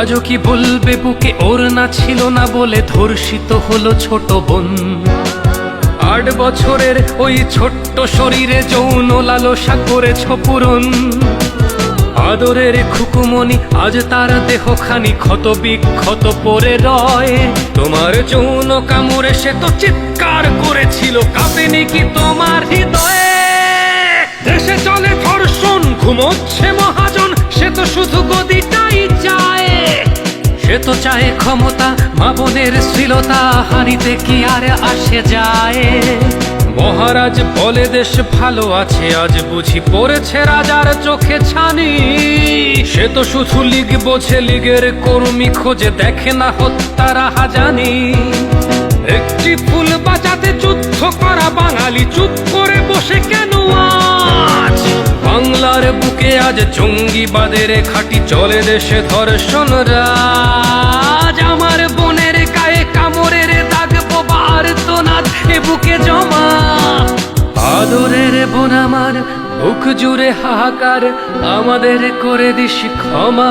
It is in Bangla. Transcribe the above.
আজও কি বলবে বুকে ওর না ছিল না বলে ধর্ষিত হলো ছোট বোন। আট বছরের ওই ছোট্ট শরীরে যৌন লালসা করেছ পূরণ। আদরের খুকুমনি আজ তার দেহখানি ক্ষত বিক্ষত পরে রয়। তোমার যৌন কামড়ে সে তো চিৎকার করেছিল, কাঁপেনি কি তোমার হৃদয়ে? দেশে চলে ধর্ষণ, ঘুমোচ্ছে মহাজন, সে তো শুধু গদিটাই চায় সে তো চায় ক্ষমতা, মা বোনের শ্লীলতা, হানিতে কি আর আসে যায়? মহারাজ বলে দেশ ভালো আছে, আজ বুঝি পড়েছে রাজার চোখে ছানি। সে তো শুধু লিগ বোঝে, লিগের কর্মী খোঁজে দেখে না হত্যারা হাজানি। একটি ফুল বাজাতে যুদ্ধ করা বাঙালি চুপ করে বসে কেন আজ জঙ্গিবাদের খাটি চলে দেশে ধর্ষণ রাজ। আমার বোনের গায়ে কামড়ের দাগ বোবার তো না এ বুকে জমা। আদরের বোন আমার বুক জুড়ে হাহাকার, আমাদের করে দিস ক্ষমা।